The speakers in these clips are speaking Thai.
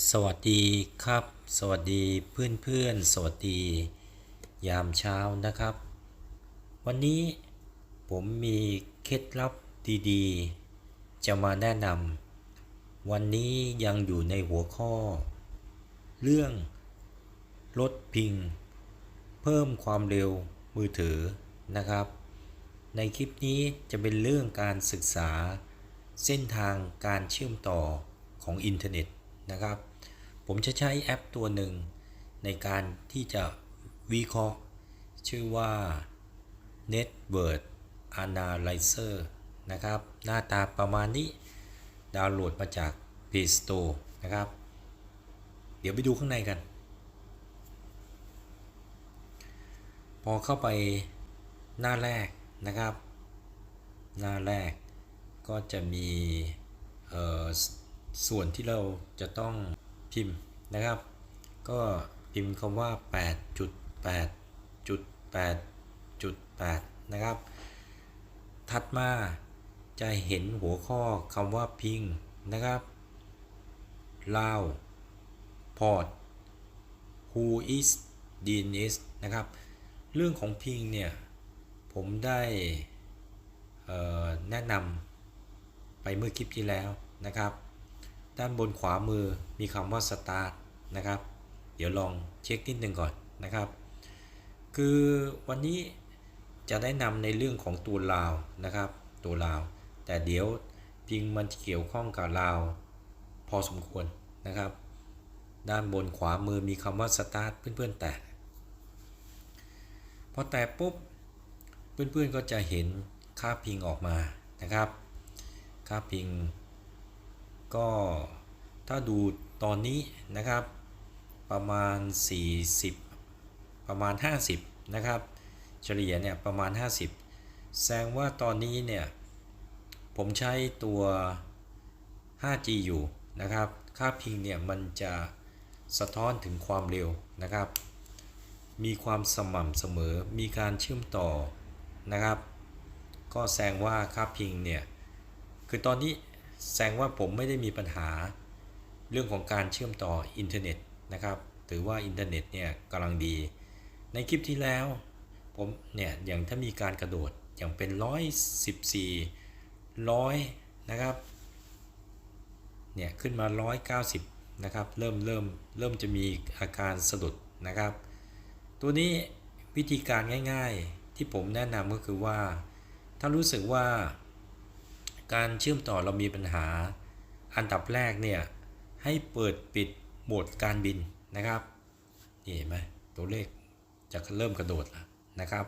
สวัสดีครับ สวัสดีเพื่อนเพื่อนสวัสดี ยามเช้านะครับ วันนี้ผมมีเคล็ดลับดีๆ จะมาแนะนำวันนี้ยังอยู่ในหัวข้อ เรื่องลดพิง เพิ่มความเร็วมือถือนะครับ ในคลิปนี้จะเป็นเรื่องการศึกษา เส้นทางการเชื่อมต่อของอินเทอร์เน็ต นะครับ ผมจะใช้แอปตัวหนึ่งในการที่จะวิเคราะห์ ชื่อว่า Network Analyzer นะครับ หน้าตาประมาณนี้ดาวน์โหลดมาจาก Play Store นะครับ เดี๋ยวไปดูข้างในกัน พอเข้าไปหน้าแรกนะครับ หน้าแรกก็จะมีเอ่อ ส่วนที่เราจะต้องพิมพ์นะครับ ก็พิมพ์คำว่า 8.8.8.8 นะครับ ถัดมาจะเห็นหัวข้อคำว่าพิงนะครับลาวพอร์ต who is DNS นะครับ เรื่องของพิงเนี่ย ผมได้แนะนำไปเมื่อคลิปที่แล้วนะครับ ด้านบนขวามือมีคำว่า start นะครับ เดี๋ยวลองเช็คนิดนึงก่อนนะครับ คือวันนี้จะได้นำในเรื่องของตัวลาวนะครับ ตัวลาว แต่เดี๋ยวพิงมันเกี่ยวข้องกับลาว พอสมควรนะครับ ด้านบนขวามือมีคำว่า start เพื่อนๆแตะพอแตะปุ๊บเพื่อนๆก็จะเห็นค่าพิงออกมานะครับ ค่าพิง ก็ถ้าดูตอนนี้นะครับ ประมาณ 40 ประมาณ 50 นะครับ เฉลี่ยเนี่ยประมาณ 50 แสดงว่าตอนนี้เนี่ย ผมใช้ตัว 5G อยู่นะครับ ค่าพิงเนี่ยมันจะสะท้อนถึงความเร็วนะครับ มีความสม่ำเสมอ มีการเชื่อมต่อนะครับ ก็แสดงว่าค่าพิงเนี่ย คือตอนนี้ แสดงว่าผมไม่ได้มีปัญหาเรื่องของการเชื่อมต่ออินเทอร์เน็ตนะครับถือว่าอินเทอร์เน็ตเนี่ยกำลังดี ในคลิปที่แล้วผมเนี่ยอย่างถ้ามีการกระโดดอย่างเป็น 114 100 นะครับเนี่ยขึ้นมา 190 นะครับ เริ่มเริ่มเริ่มจะมีอาการสะดุดนะครับ ตัวนี้วิธีการง่ายๆที่ผมแนะนำก็คือว่า ถ้ารู้สึกว่า การเชื่อมต่อเรามีปัญหา อันดับแรกเนี่ยให้เปิดปิดโหมดการบินนะครับนี่เห็นไหมตัวเลขจะเริ่มกระโดดแล้วนะครับ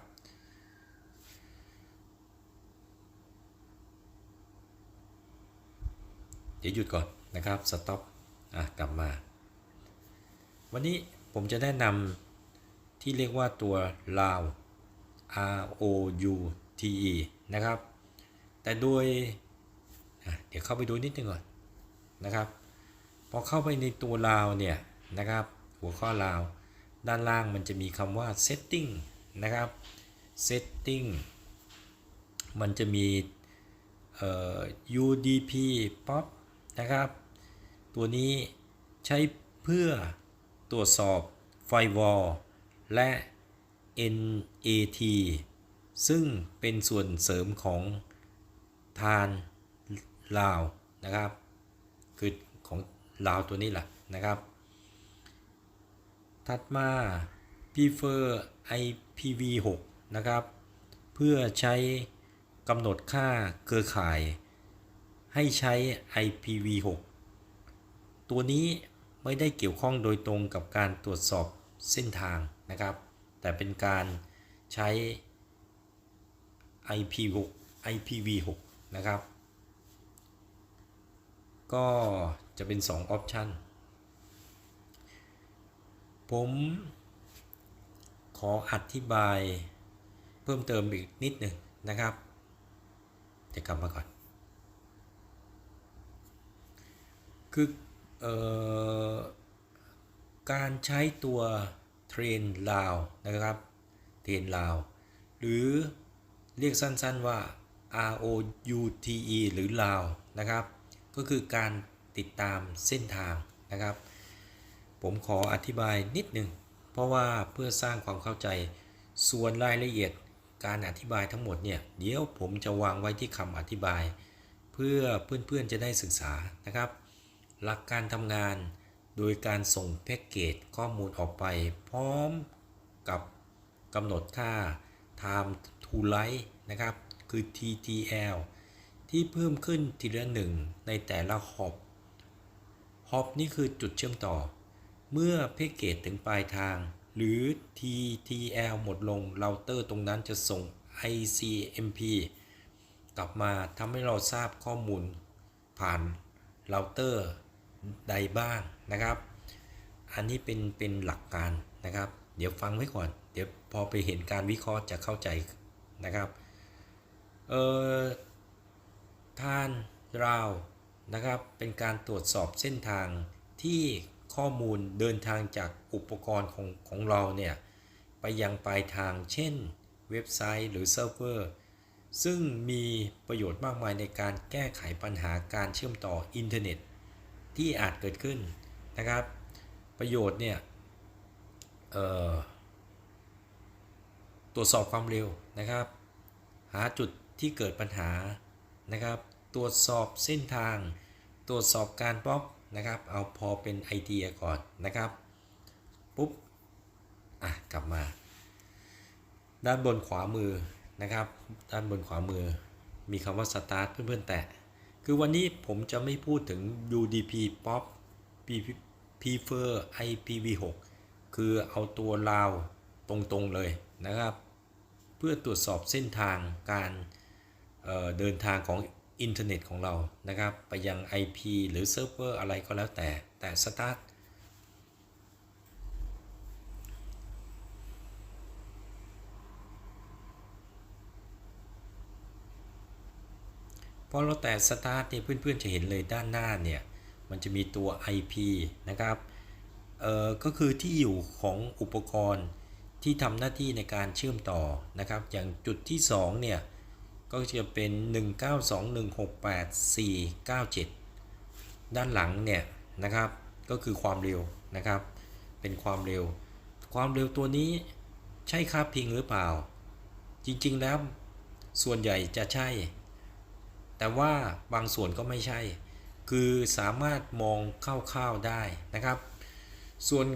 เดี๋ยวหยุดก่อนนะครับสต็อปอะกลับมา วันนี้ผมจะแนะนำที่เรียกว่าตัว ROU R O U T E นะครับ แต่โดย เดี๋ยวเข้าไปดูนิดนึงก่อนนะครับ พอเข้าไปในตัวราวเนี่ยนะครับ หัวข้อราว ด้านล่างมันจะมีคำว่า setting นะครับ setting มันจะมี UDP pop นะครับ ตัวนี้ใช้เพื่อตรวจสอบ firewall และ NAT ซึ่งเป็นส่วนเสริมของทาน ลาวนะครับ คือของลาวตัวนี้แหละนะครับ ถัดมา prefer IPv6 นะครับ เพื่อใช้กำหนดค่าเครือข่าย ให้ใช้ IPv6 ตัวนี้ไม่ได้เกี่ยวข้องโดยตรงกับการตรวจสอบเส้นทางนะครับ แต่เป็นการใช้ IP6 IPv6 นะครับ ก็จะเป็น2ออปชันผมขออธิบายเพิ่มเติมอีกนิดหนึ่งนะครับ จะกลับมาก่อน คือออการใช้ตัวเทรนลาวนะครับ เทรนลาว หรือเรียกสั้นๆว่า R O U T E หรือลาวนะครับ ก็คือการติดตามเส้นทางนะครับ ผมขออธิบายนิดนึงเพราะว่าเพื่อสร้างความเข้าใจส่วนรายละเอียดการอธิบายทั้งหมดเนี่ยเดี๋ยวผมจะวางไว้ที่คำอธิบาย เพื่อเพื่อนๆจะได้ศึกษานะครับ หลักการทำงานโดยการส่งแพ็กเกจข้อมูลออกไป พร้อมกับกำหนดค่า time to write นะครับ คือ TTL ที่เพิ่มขึ้นทีละหนึ่งในแต่ละหอบฮอปนี่คือจุดเชื่อมต่อ เมื่อแพ็กเกจถึงปลายทาง หรือ TTL หมดลงเราเตอร์ตรงนั้นจะส่ง ICMP กลับมาทำให้เราทราบข้อมูลผ่านเราเตอร์ใดบ้างนะครับ อันนี้เป็นเป็นหลักการนะครับ เดี๋ยวฟังไว้ก่อน เดี๋ยวพอไปเห็นการวิเคราะห์จะเข้าใจนะครับ เอ่อ ท่านราวนะครับ เป็นการตรวจสอบเส้นทางที่ข้อมูลเดินทางจากอุปกรณ์ของของเราเนี่ยไปยังปลายทางเช่นเว็บไซต์หรือเซิร์ฟเวอร์ ซึ่งมีประโยชน์มากมายในการแก้ไขปัญหาการเชื่อมต่ออินเทอร์เน็ต ที่อาจเกิดขึ้นนะครับ ประโยชน์เนี่ยตรวจสอบความเร็วนะครับ หาจุดที่เกิดปัญหา นะครับ ตรวจสอบเส้นทาง ตรวจสอบการบล็อกนะครับ เอาพอเป็นไอเดียก่อนนะครับ ปุ๊บ อะ กลับมา ด้านบนขวามือนะครับ ด้านบนขวามือ มีคำว่า start เพื่อนๆ แตะ คือวันนี้ผมจะไม่พูดถึง UDP POP prefer IPv6 คือเอาตัวราวตรงๆเลยนะครับ เพื่อตรวจสอบเส้นทางการ เดินทางของอินเทอร์เน็ตของเรานะครับ ไปยัง IP หรือเซิร์ฟเวอร์อะไรก็แล้วแต่แต่ Start พอเราแต่ Start เนี่ยเพื่อนๆจะเห็นเลยด้านหน้าเนี่ย มันจะมีตัว IP นะครับเอ่อก็คือที่อยู่ของอุปกรณ์ที่ทำหน้าที่ในการเชื่อมต่อนะครับ อย่างจุดที่ 2 เนี่ย ก็จะเป็น 192.168.497 ด้านหลังเนี่ยนะครับ ก็คือความเร็วนะครับ เป็นความเร็ว ความเร็วตัวนี้ใช่ค่าพิงหรือเปล่า จริงๆแล้วส่วนใหญ่จะใช่ แต่ว่าบางส่วนก็ไม่ใช่ คือสามารถมองคร่าวๆได้นะครับ ส่วน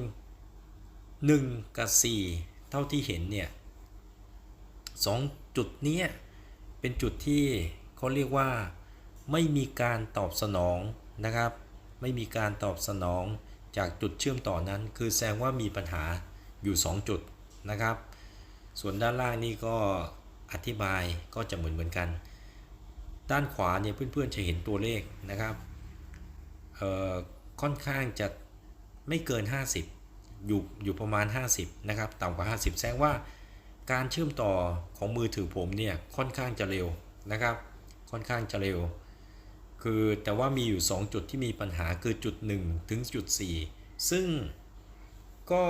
1 กับ 4 เท่าที่เห็นเนี่ยสองจุดเนี้ย เป็นจุดที่เขาเรียกว่าไม่มีการตอบสนองนะครับ ไม่มีการตอบสนองจากจุดเชื่อมต่อนั้น คือแสดงว่ามีปัญหาอยู่ 2 จุดนะครับ ส่วนด้านล่างนี่ก็อธิบายก็จะเหมือนเหมือนกัน ด้านขวาเนี่ยเพื่อนๆจะเห็นตัวเลขนะครับค่อนข้างจะไม่เกิน 50 อยู่อยู่ประมาณ 50 นะครับ ต่ำกว่า 50 แสดงว่า การเชื่อมต่อของมือถือผมเนี่ยค่อนข้างจะเร็วนะครับ ค่อนข้างจะเร็ว คือแต่ว่ามีอยู่ 2 จุดที่มีปัญหาคือจุด 1 ถึงจุด 4 ซึ่งก็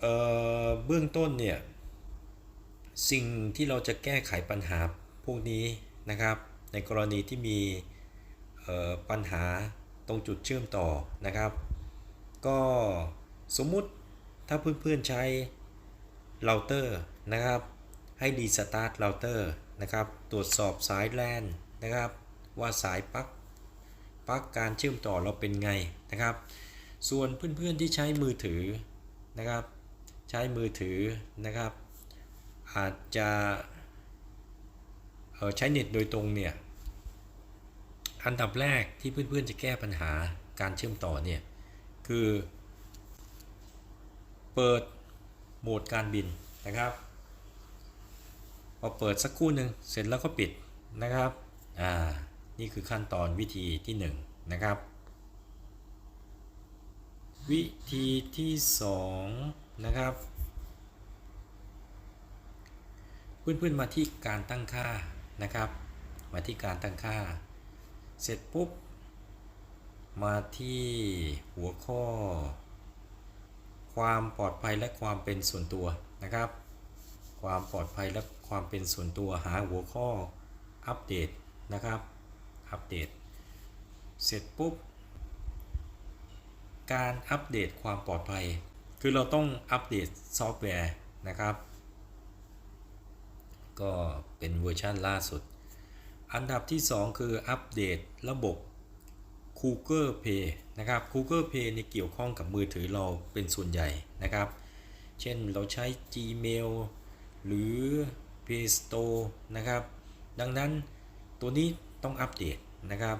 เเบื้องต้นเนี่ยสิ่งที่เราจะแก้ไขปัญหาพวกนี้นะครับ ในกรณีที่มีปัญหาตรงจุดเชื่อมต่อนะครับ ก็สมมุติถ้าเพื่อนๆใช้ เราเตอร์นะครับ ให้ดีสตาร์ทเราเตอร์นะครับ ตรวจสอบสายแลนนะครับ ว่าสายปลั๊กปลั๊กการเชื่อมต่อเราเป็นไงนะครับ ส่วนเพื่อนๆที่ใช้มือถือนะครับ ใช้มือถือนะครับ อาจจะเออใช้เน็ตโดยตรงเนี่ย อันดับแรกที่เพื่อนๆจะแก้ปัญหาการเชื่อมต่อเนี่ย คือ เปิด โหมดการบินนะครับพอเปิดสักครู่หนึ่งเสร็จแล้วก็ปิดนะครับอ่านี่คือขั้นตอนวิธีที่1นะครับ วิธีที่2นะครับเพื่อนๆมาที่การตั้งค่านะครับ มาที่การตั้งค่า เสร็จปุ๊บมาที่หัวข้อ ความปลอดภัยและความเป็นส่วนตัวนะครับ ความปลอดภัยและความเป็นส่วนตัวหาหัวข้ออัปเดตนะครับ อัปเดต เสร็จปุ๊บ การอัปเดตความปลอดภัย คือเราต้องอัปเดตซอฟต์แวร์นะครับ ก็เป็นเวอร์ชันล่าสุด อันดับที่ 2 คืออัปเดตระบบ Google Pay นะครับ Google Pay นี่เกี่ยวข้องกับมือถือเราเป็นส่วนใหญ่นะครับ เช่นเราใช้ Gmail หรือ Play Store นะครับ ดังนั้นตัวนี้ต้องอัปเดตนะครับ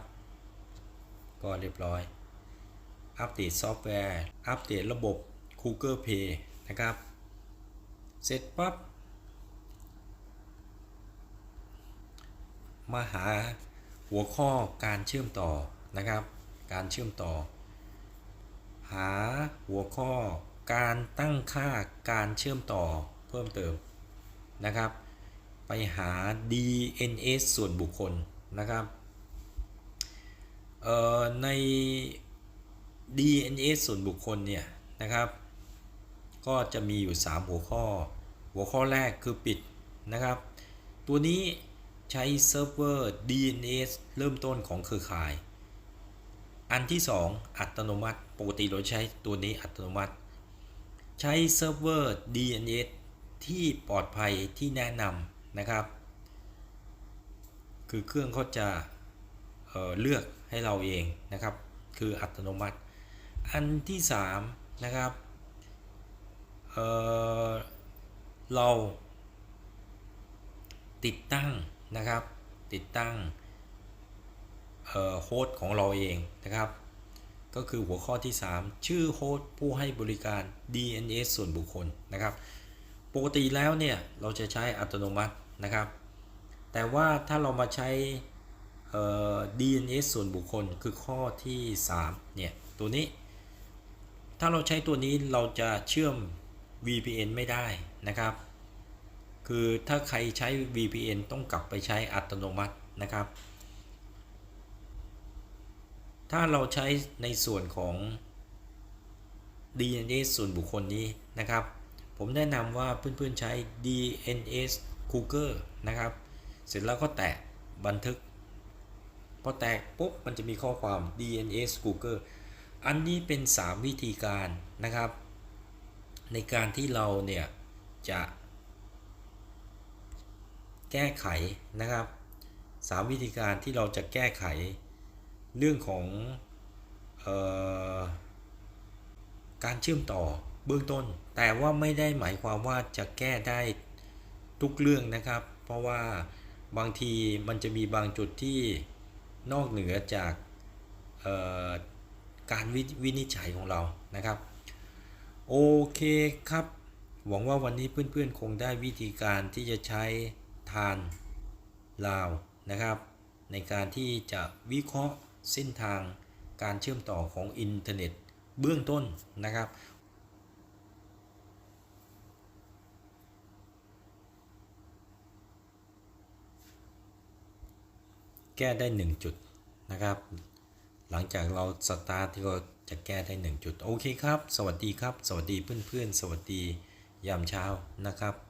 ก็เรียบร้อย อัปเดตซอฟต์แวร์ อัปเดตระบบ Google Pay นะครับ เสร็จปั๊บ มาหาหัวข้อการเชื่อมต่อ นะครับ การเชื่อมต่อ หาหัวข้อการตั้งค่าการเชื่อมต่อเพิ่มเติมนะครับ ไปหา DNS ส่วนบุคคลนะครับเอ่อใน DNS ส่วนบุคคลเนี่ยนะครับ ก็จะมีอยู่ 3 หัวข้อ หัวข้อแรกคือปิดนะครับ ตัวนี้ใช้เซิร์ฟเวอร์ DNS เริ่มต้นของเครือข่าย อันที่ 2 อัตโนมัติ ปกติเราใช้ตัวนี้อัตโนมัติ ใช้เซิร์ฟเวอร์ DNS ที่ปลอดภัยที่แนะนำนะครับ คือเครื่องเขาจะเเลือกให้เราเองนะครับ คืออัตโนมัติ อันที่ 3 นะครับเเราติดตั้งนะครับ ติดตั้ง โฮสต์ของเราเองนะครับ ก็คือหัวข้อที่ 3 ชื่อโฮสต์ผู้ให้บริการ DNS ส่วนบุคคลนะครับ ปกติแล้วเนี่ยเราจะใช้อัตโนมัตินะครับ แต่ว่าถ้าเรามาใช้ DNS ส่วนบุคคลคือข้อที่3เนี่ยตัวนี้ ถ้าเราใช้ตัวนี้เราจะเชื่อม VPN ไม่ได้นะครับ คือถ้าใครใช้ VPN ต้องกลับไปใช้อัตโนมัตินะครับ ถ้าเราใช้ในส่วนของ DNS ส่วนบุคคลนี้นะครับ ผมแนะนำว่าเพื่อนๆใช้ DNS Google นะครับ เสร็จแล้วก็แตะบันทึก พอแตกปุ๊บมันจะมีข้อความ DNS Google อันนี้เป็น 3 วิธีการนะครับ ในการที่เราเนี่ย จะ แก้ไขนะครับ 3 วิธีการที่เราจะแก้ไข เรื่องของออการเชื่อมต่อเบื้องต้น แต่ว่าไม่ได้หมายความว่าจะแก้ได้ทุกเรื่องนะครับ เพราะว่าบางทีมันจะมีบางจุดที่นอกเหนือจากการวิวินิจฉัยของเรานะครับ โอเคครับ หวังว่าวันนี้เพื่อนๆ คงได้วิธีการที่จะใช้ทานลาวนะครับ ในการที่จะวิเคราะห์ เส้นทางการเชื่อมต่อของอินเทอร์เน็ตเบื้องต้นนะครับแก้ได้ 1 จุดนะครับ หลังจากเราสตาร์ทที่ก็จะแก้ได้ 1 จุด โอเคครับ สวัสดีครับ สวัสดีเพื่อนๆ สวัสดียามเช้านะครับ